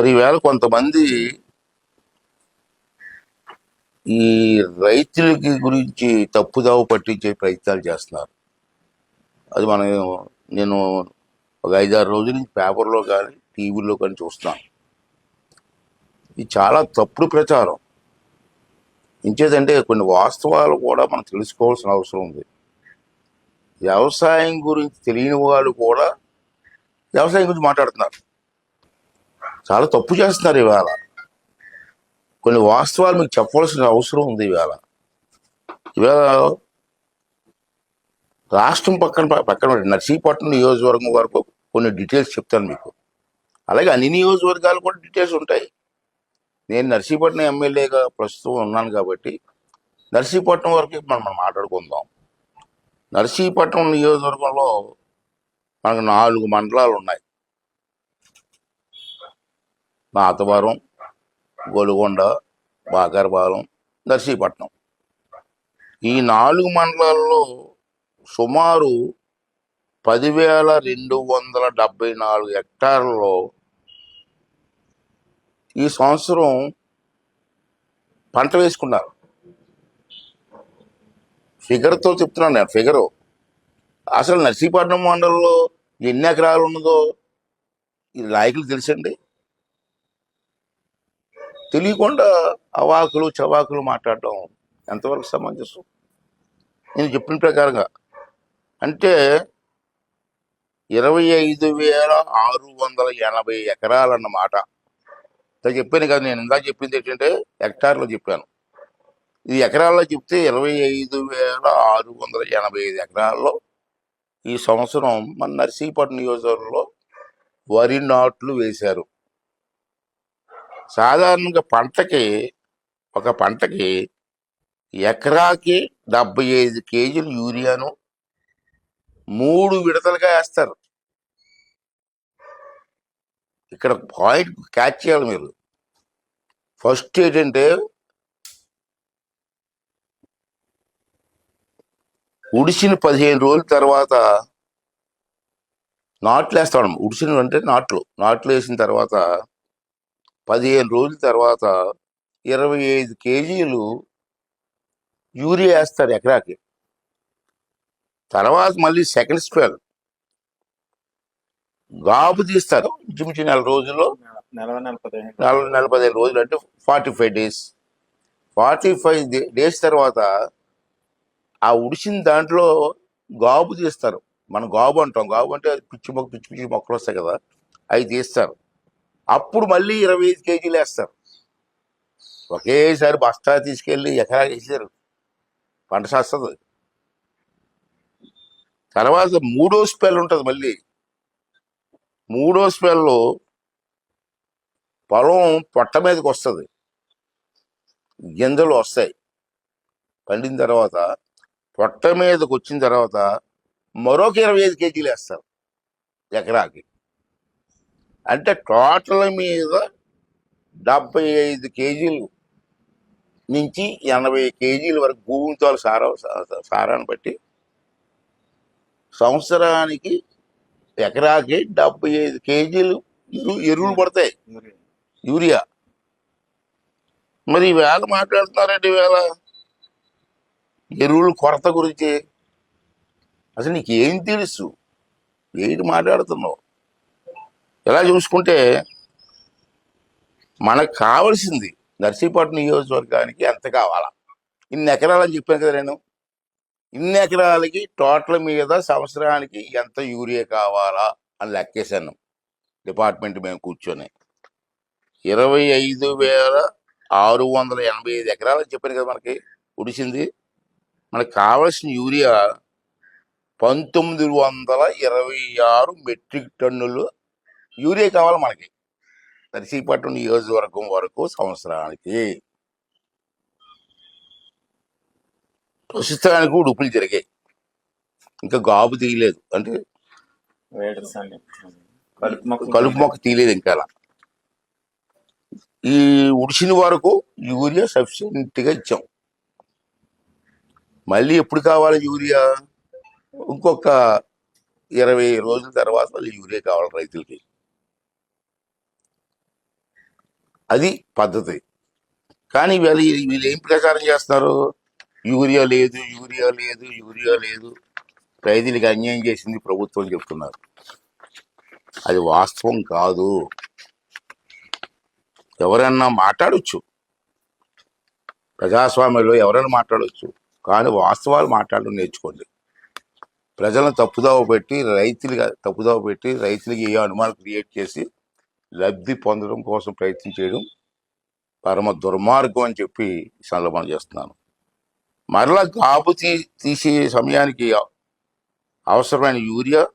మరి ఈవేళ కొంతమంది ఈ రైతులకి గురించి తప్పుదావ పట్టించే ప్రయత్నాలు చేస్తున్నారు. అది మనం నేను ఒక ఐదారు రోజుల నుంచి పేపర్లో కానీ టీవీలో కానీ చూస్తున్నాను ఇది చాలా తప్పుడు ప్రచారం. ఇంచేదంటే కొన్ని వాస్తవాలు కూడా మనం తెలుసుకోవాల్సిన అవసరం ఉంది. వ్యవసాయం గురించి తెలియని వాళ్ళు కూడా వ్యవసాయం గురించి మాట్లాడుతున్నారు. చాలా తప్పు చేస్తున్నారు ఇవాళ. కొన్ని వాస్తవాలు మీకు చెప్పవలసిన అవసరం ఉంది ఇవాళ. ఇవాళ రాష్ట్రం పక్కన పక్కన నర్సీపట్నం నియోజకవర్గం వరకు కొన్ని డీటెయిల్స్ చెప్తాను మీకు. అలాగే అన్ని నియోజకవర్గాలు కూడా డీటెయిల్స్ ఉంటాయి. నేను నర్సీపట్నం ఎమ్మెల్యేగా ప్రస్తుతం ఉన్నాను కాబట్టి నర్సీపట్నం వరకు మనం మనం మాట్లాడుకుందాం. నర్సీపట్నం నియోజకవర్గంలో మనకు నాలుగు మండలాలు ఉన్నాయి. నాతవరం గొలుగొండ బాకరపాలెం నర్సీపట్నం. ఈ నాలుగు మండలాల్లో సుమారు పదివేల రెండు వందల డెబ్బై నాలుగు హెక్టార్లలో ఈ సంవత్సరం పంట వేసుకున్నారు. ఫిగర్తో చెప్తున్నాను నేను ఫిగరు. అసలు నర్సీపట్నం మండలంలో ఎన్ని ఎకరాలు ఉన్నదో ఈ నాయకులు తెలుసండి? తెలియకుండా అవాకులు చవాకులు మాట్లాడటం ఎంతవరకు సమంజసం? నేను చెప్పిన ప్రకారంగా. అంటే ఇరవై ఐదు వేల ఆరు వందల ఎనభై ఎకరాలు అన్నమాట ఇంత చెప్పాను కదా నేను ఇందాక చెప్పింది ఏంటంటే హెక్టార్లో చెప్పాను. ఇది ఎకరాల్లో చెప్తే ఇరవై ఐదు వేల ఆరు వందల ఎనభై ఐదు ఎకరాల్లో ఈ సంవత్సరం మన నర్సీపట్నం నియోజకవర్గంలో వరి నాట్లు వేశారు. సాధారణంగా పంటకి ఒక పంటకి ఎకరాకి డెబ్బై ఐదు కేజీలు యూరియాను మూడు విడతలుగా వేస్తారు. ఇక్కడ పాయింట్ క్యాచ్ చేయాలి మీరు. ఫస్ట్ ఏంటంటే ఉడిసిన పదిహేను రోజుల తర్వాత నాట్లు వేస్తాం. ఉడిసిన అంటే నాట్లు. నాట్లు వేసిన తర్వాత పదిహేను రోజుల తర్వాత ఇరవై ఐదు కేజీలు యూరియా వేస్తారు ఎకరాకి. తర్వాత మళ్ళీ సెకండ్ స్పెల్ గాబు తీస్తారు ఇంచుమించు నెల రోజుల్లో. నలభై నలభై పదిహేను. రోజులు అంటే forty five days. Forty five days తర్వాత ఆ ఉడిసిన దాంట్లో గాబు తీస్తారు. మనం గాబు అంటాం. గాబు అంటే పిచ్చి మొక్క పిచ్చి పిచ్చి మొక్కలు వస్తాయి కదా. అవి తీస్తారు. అప్పుడు మళ్ళీ ఇరవై ఐదు కేజీలు వేస్తారు. ఒకేసారి బస్తా తీసుకెళ్ళి ఎకరా వేసారు పంట చేస్తుంది తర్వాత మూడో స్పెల్ ఉంటుంది మళ్ళీ. మూడో స్పెల్లో పొలం పొట్ట మీదకి వస్తుంది. గింజలు వస్తాయి. పండిన తర్వాత పొట్ట మీదకి వచ్చిన తర్వాత మరొక ఇరవై ఐదు కేజీలు వేస్తారు ఎకరాకి. అంటే టోటల్ మీద డెబ్బై ఐదు కేజీలు నుంచి ఎనభై కేజీల వరకు భూమితో సారా సారాన్ని బట్టి సంవత్సరానికి ఎకరాకి డెబ్బై ఐదు కేజీలు ఎరువులు పడతాయి. యూరియా. మరి వేళ మాట్లాడుతున్నారండి వేళ ఎరువుల కొరత గురించి. అసలు నీకేం తెలుసు? ఏంటి మాట్లాడుతున్నావు? ఇలా చూసుకుంటే మనకు కావాల్సింది నర్సీపట్నం నియోజకవర్గానికి ఎంత కావాలా? ఇన్ని ఎకరాలు అని చెప్పాను కదా నేను. ఇన్ని ఎకరాలకి టోటల్ మీద సంవత్సరానికి ఎంత యూరియా కావాలా అని లెక్కేశాను. డిపార్ట్మెంట్ మేము కూర్చొని. ఇరవై ఐదు వేల ఆరు వందల ఎనభై ఐదు ఎకరాలు చెప్పాను కదా మనకి. ఉడిసింది. మనకు కావాల్సిన యూరియా పంతొమ్మిది వందల ఇరవై ఆరు మెట్రిక్ టన్నులు యూరియా కావాలి మనకి. నర్సీపట్నం నియోజకవర్గం వరకు సంవత్సరానికి ప్రస్తుతానికి ఉడుపులు జరిగాయి. ఇంకా గాబు తీయలేదు. అంటే. కలుపు మొక్క కలుపు మొక్క తీయలేదు ఇంకా అలా. ఈ ఉడిసిన వరకు యూరియా సఫిషియెంట్గా ఇచ్చాం. మళ్ళీ ఎప్పుడు కావాలి యూరియా? ఇంకొక ఇరవై రోజుల తర్వాత మళ్ళీ యూరియా కావాలి రైతులకి. అది పద్ధతి. కానీ వీళ్ళు వీళ్ళు ఏం ప్రచారం చేస్తున్నారు? యూరియా లేదు యూరియా లేదు యూరియా లేదు. రైతులకి అన్యాయం చేసింది ప్రభుత్వం చెప్తున్నారు. అది వాస్తవం కాదు. ఎవరన్నా మాట్లాడచ్చు. ప్రజాస్వామ్యంలో ఎవరైనా మాట్లాడవచ్చు కానీ వాస్తవాలు మాట్లాడడం నేర్చుకోండి. ప్రజలను తప్పుదోవ పెట్టి రైతులుగా తప్పుదోవ పెట్టి రైతులకి ఏ అనుమానం క్రియేట్ చేసి లబ్ధి పొందడం కోసం ప్రయత్నం చేయడం పరమ దుర్మార్గం అని చెప్పి ఈ సందర్భం చేస్తున్నాను. మరలా కాపు తీ తీసే సమయానికి అవసరమైన యూరియా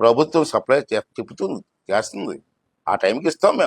ప్రభుత్వం సప్లై చెప్తుంది చేస్తుంది. ఆ టైంకి ఇస్తాం మేము.